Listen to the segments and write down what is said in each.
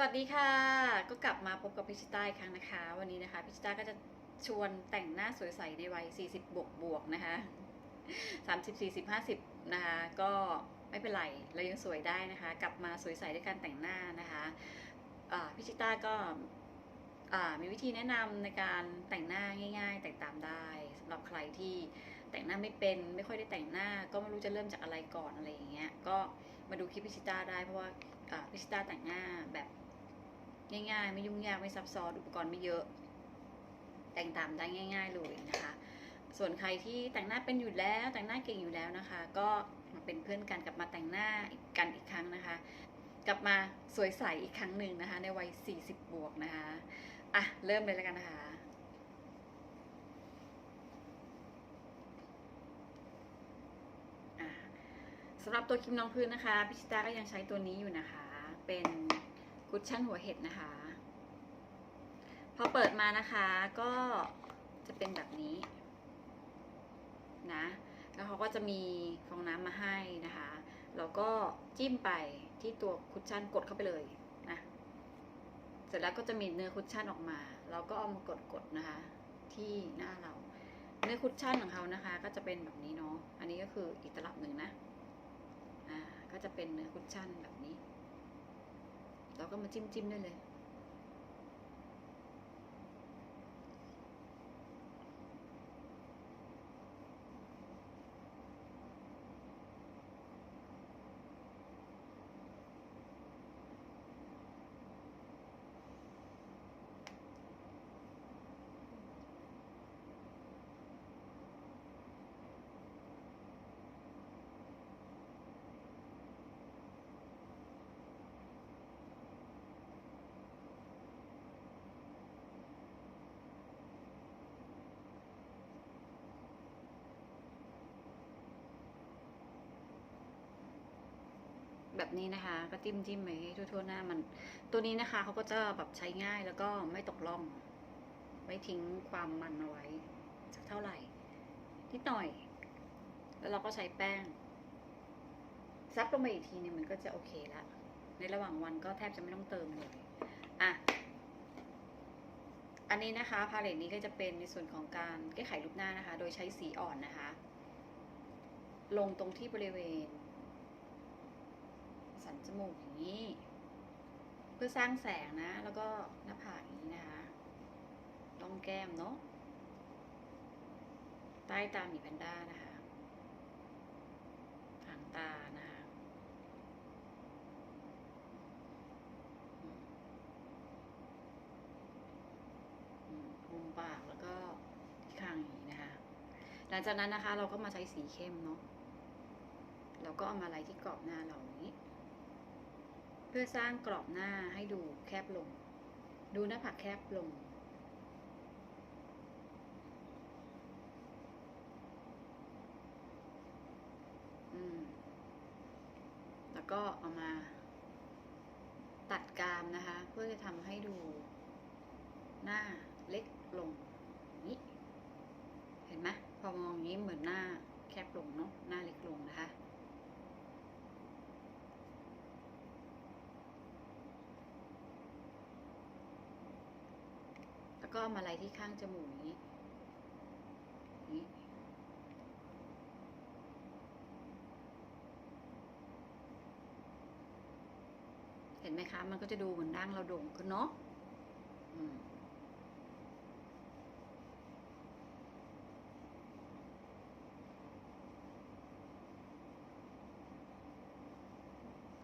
วัสดีค่ะ ก็กลับมาพบกับพิชิต้าอีกครั้งนะคะ วันนี้นะคะพิชิต้าก็จะชวนแต่งหน้าสวยใสในวัย 40 บวกบวกนะคะ 30 40 50 นะคะ ก็ไม่เป็นไร เรายังสวยได้นะคะ กลับมาสวยใสด้วยการแต่งหน้านะคะพิชิต้าก็มีวิธีแนะนำในการแต่งหน้าง่าย ๆ แต่งตามได้สำหรับใครที่แต่งหน้าไม่เป็นไม่ค่อยได้แต่งหน้า ก็ไม่รู้จะเริ่มจากอะไรก่อนอะไรอย่างเงี้ยก็มาดูคลิปพิชิต้าได้เพราะว่าอ่าพิชิต้าแต่งหน้าแบบ ง่ายๆ ไม่ยุ่งยากไม่ซับซ้อนอุปกรณ์ไม่เยอะ แต่งตามได้ง่าย ๆ เลยนะคะ ส่วนใครที่แต่งหน้าเป็นอยู่แล้ว แต่งหน้าเก่งอยู่แล้วนะคะ ก็มาเป็นเพื่อนกันกลับมาแต่งหน้ากันอีกครั้งนะคะ กลับมาสวยใสอีกครั้งหนึ่งนะคะ ในวัย 40 บวกนะคะอะเริ่มเลยแล้วกันนะคะอะสำหรับตัวครีมรองพื้นนะคะ พิชิตาก็ยังใช้ตัวนี้อยู่นะคะ เป็น คุชชั่นหัวเห็ดนะคะ พอเปิดมานะคะก็จะเป็นแบบนี้นะ แล้วเขาก็จะมีฟองน้ำมาให้นะคะ แล้วก็จิ้มไปที่ตัวคุชชั่นกดเข้าไปเลยนะ เสร็จแล้วก็จะมีเนื้อคุชชั่นออกมา เราก็เอามากดๆนะคะ ที่หน้าเรา เนื้อคุชชั่นของเขานะคะ ก็จะเป็นแบบนี้เนาะ อันนี้ก็คืออีกตลับหนึ่งนะ อ่า ก็จะเป็นเนื้อคุชชั่นแบบนี้ แล้วก็มาจิ้มจิ้มได้เลย แบบนี้นะคะ ก็จิ้มจิ้มไปทั่วๆหน้ามัน ตัวนี้นะคะเขาก็จะแบบใช้ง่ายแล้วก็ไม่ตกล่อง ไม่ทิ้งความมันเอาไว้สักเท่าไหร่นิดหน่อย แล้วเราก็ใช้แป้งซับลงไปอีกทีนึงมันก็จะโอเคละในระหว่างวันก็แทบจะไม่ต้องเติมเลยอะอันนี้นะคะพาเลตนี้ก็จะเป็นในส่วนของการแก้ไขรูปหน้านะคะ โดยใช้สีอ่อนนะคะ ลงตรงที่บริเวณ สันจมูกอย่างนี้ เพื่อสร้างแสงนะ แล้วก็หน้าผากนี้นะคะร่องแก้มเนาะใต้ตาหมีแพนด้านะคะหางตานะคะมุมปากแล้วก็ที่คางอย่างนี้นะคะ หลังจากนั้นนะคะ เราก็มาใช้สีเข้มเนาะเราก็เอามาไล่ที่กรอบหน้าเราอย่านี้ เพื่อสร้างกรอบหน้าให้ดูแคบลง ดูหน้าผากแคบลงอืมแล้วก็เอามา ตัดกรามนะคะ เพื่อจะทำให้ดูหน้าเล็กลงนี้เห็นไหมพอมองอย่างนี้เหมือนหน้าแคบลงเนาะหน้าเล็กลงนะคะ แล้วก็เอามาไลที่ข้างจมูกนี้นี้เห็นไหมคะ มันก็จะดูเหมือนดั้งเราโด่งขึ้นเนาะ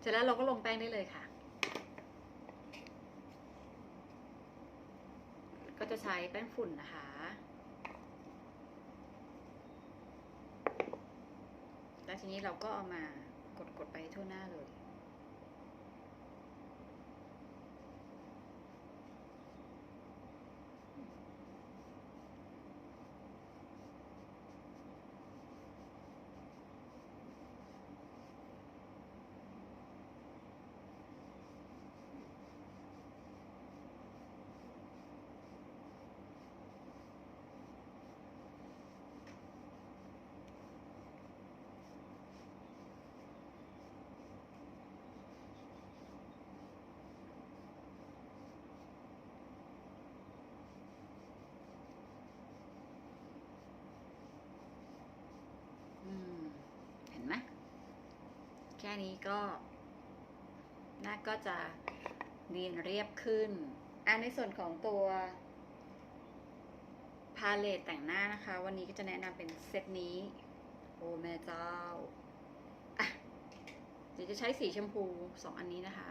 เสร็จแล้วเราก็ลงแป้งได้เลยค่ะ ก็จะ ใช้แป้งฝุ่นนะคะ แล้วทีนี้เราก็เอามากดๆไปทั่วหน้าเลย อ นี้ก็หน้าก็จะเรียนเรียบขึ้นอันในส่วนของตัวพาเลตแต่งหน้านะคะ วันนี้ก็จะแนะนำเป็นเซตนี้ โอ้แม่เจ้าอะเดี๋ยวจะใช้สีชมพูสองอันนี้นะคะ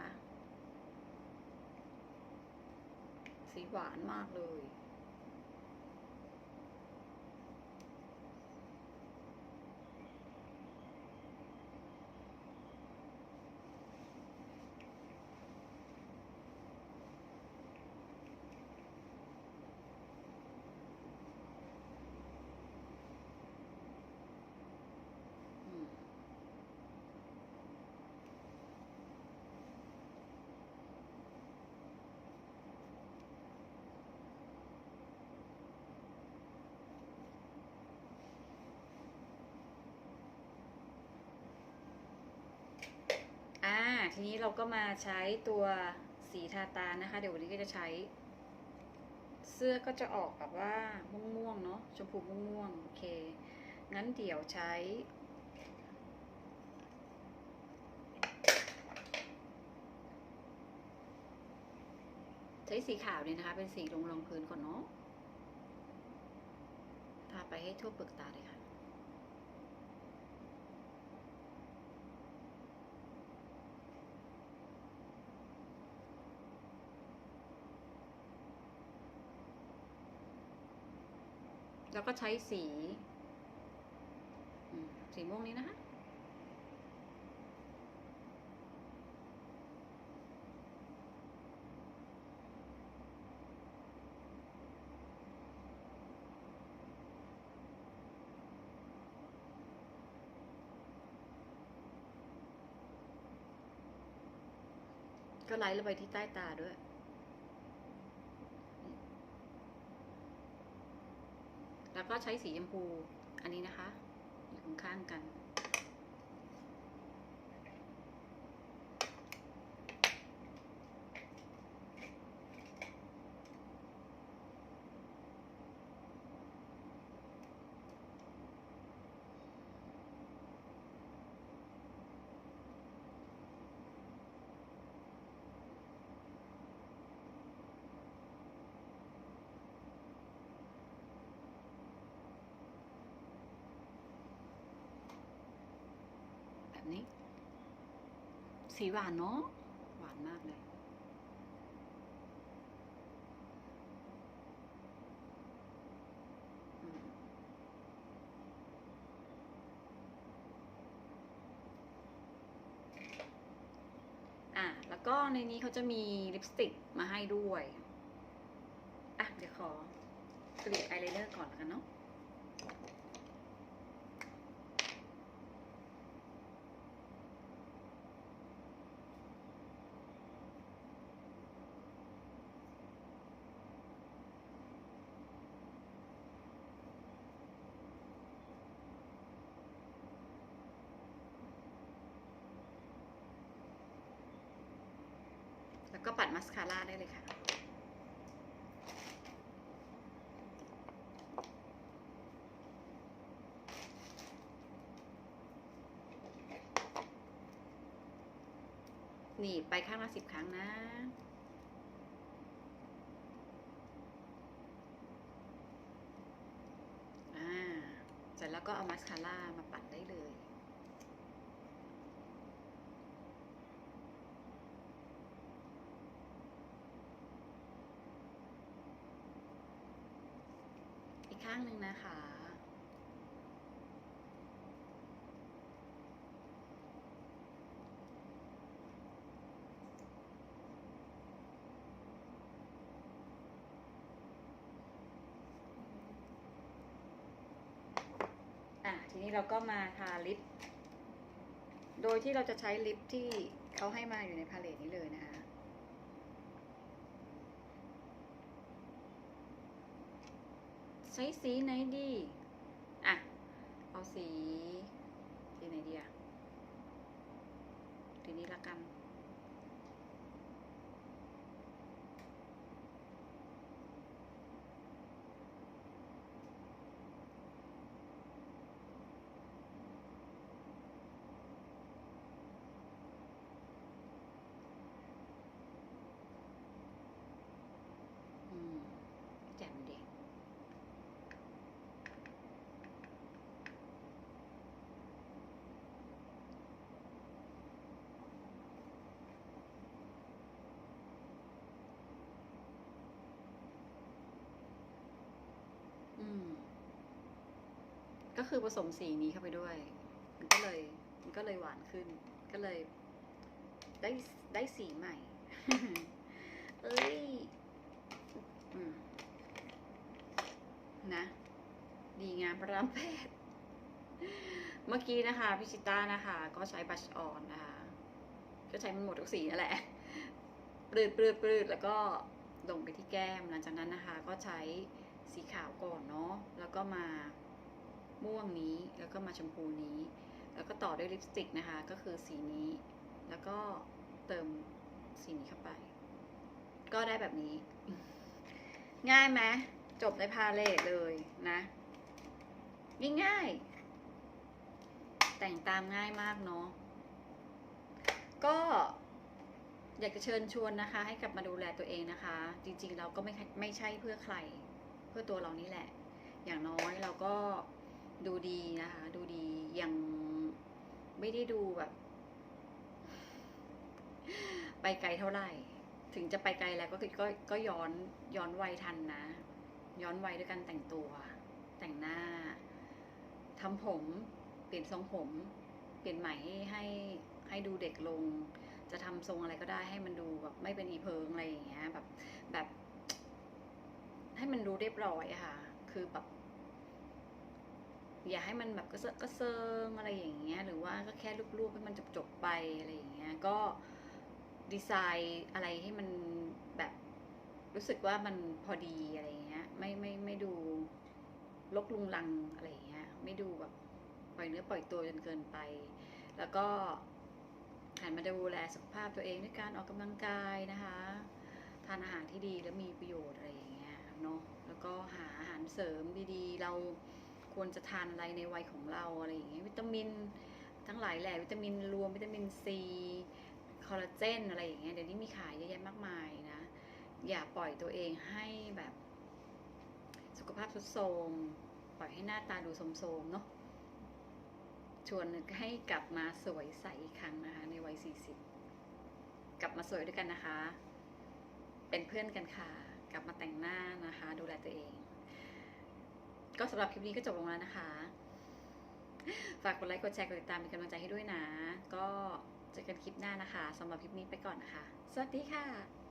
สีหวานมากเลย อืม อ่า ทีนี้เราก็มาใช้ตัวสีทาตานะคะ เดี๋ยววันนี้ก็จะใช้ เสื้อก็จะออกแบบว่าม่วงๆเนาะชมพูม่วงๆโอเค งั้นเดี๋ยวใช้ใช้สีขาวเนี่ยนะคะ เป็นสีลงรองพื้นก่อนเนาะ ทาไปให้ทั่วเปลือกตาเลยค่ะ แล้วก็ใช้สีสีม่วงนี้นะคะก็ไล่ลงไปที่ใต้ตาด้วย แล้ว ก็ใช้สีชมพูอันนี้นะคะอยู่ข้างๆกัน แบบนี้ สีหวานเนาะหวานมากเลย อะ แล้วก็ในนี้เขาจะมีลิปสติกมาให้ด้วย อะ เดี๋ยวขอเกลี่ยอายไลเนอร์ก่อนแล้วกันเนาะ มัสคาร่าได้เลยค่ะ นีบไปข้างละสิบครั้งนะอ่าเสร็จแล้วก็เอามัสคาร่ามาปัดได้เลย ข้างหนึ่งนะคะ อะ ทีนี้เราก็มาทาลิป โดยที่เราจะใช้ลิปที่เขาให้มาอยู่ในพาเลตนี้เลยนะคะ ใช้สีไหนดี อะ เอาสี สีไหนดีอะสีนี้ละกัน ก็คือผสมสีนี้เข้าไปด้วย มันก็เลยมันก็เลยหวานขึ้น ก็เลย ได้ได้สีใหม่ เอ้ยอนะ ดีงามประรามแพทย์เมื่อกี้นะคะพิชิต้านะคะ ก็ใช้บัชออนนะคะ ก็ใช้มันหมดทุกสีนั่นแหละปลืดปลืดปลืดแล้วก็ลงไปที่แก้มหลังจากนั้นนะคะ ก็ใช้สีขาวก่อนเนาะแล้วก็มา ม่วงนี้ แล้วก็มาชมพูนี้ แล้วก็ต่อด้วยลิปสติกนะคะ ก็คือสีนี้ แล้วก็เติมสีนี้เข้าไป ก็ได้แบบนี้ ง่ายไหมจบในพาเลทเลยนะง่ายๆแต่งตามง่ายมากเนาะก็อยากจะเชิญชวนนะคะ ให้กลับมาดูแลตัวเองนะคะ จริงๆเราก็ไม่ไม่ใช่เพื่อใคร เพื่อตัวเรานี่แหละ อย่างน้อยเราก็ ดูดีนะคะ ดูดียังไม่ได้ดูแบบ ไปไกลเท่าไหร่ ถึงจะไปไกลแล้วก็ก็ก็ย้อนย้อนวัยทันนะ ย้อนวัยด้วยการแต่งตัว แต่งหน้าทำผม เปลี่ยนทรงผม เปลี่ยนใหม่ให้ให้ให้ดูเด็กลง จะทำทรงอะไรก็ได้ให้มันดูแบบไม่เป็นอีเพิงอะไรอย่างเงี้ย แบบแบบ ให้มันดูเรียบร้อยอะค่ะ คือแบบ อย่าให้มันแบบกระเซาะกระเซิงอะไรอย่างเงี้ยหรือว่าก็แค่รูปๆให้มันจบๆไปอะไรอย่างเงี้ยก็ดีไซน์อะไรให้มันแบบรู้สึกว่ามันพอดีอะไรเงี้ยไม่ไม่ไม่ดูลกลุงลังอะไรเงี้ยไม่ดูแบบปล่อยเนื้อปล่อยตัวจนเกินไป แล้วก็หันมาดูแลสุขภาพตัวเองด้วยการออกกำลังกายนะคะทานอาหารที่ดีและมีประโยชน์อะไรอย่างเงี้ยเนาะแล้วก็หาอาหารเสริมดีๆ เรา ควรจะทานอะไรในวัยของเราอะไรอย่างเงี้ยวิตามินทั้งหลายแหละวิตามินรวมวิตามินซีคอลลาเจนอะไรอย่างเงี้ยเดี๋ยวนี้มีขายเยอะแยะมากมายนะ อย่าปล่อยตัวเองให้แบบสุขภาพทุดโทรมปล่อยให้หน้าตาดูโทรมๆเนาะชวนให้กลับมาสวยใสอีกครั้งนะคะ ในวัย 40 กลับมาสวยด้วยกันนะคะ เป็นเพื่อนกันค่ะ กลับมาแต่งหน้านะคะ ดูแลตัวเอง ก็สำหรับคลิปนี้ก็จบลงแล้วนะคะ ฝากกดไลค์กดแชร์กดติดตามเป็นกำลังใจให้ด้วยนะ ก็เจอกันคลิปหน้านะคะสำหรับคลิปนี้ไปก่อนนะคะ สวัสดีค่ะ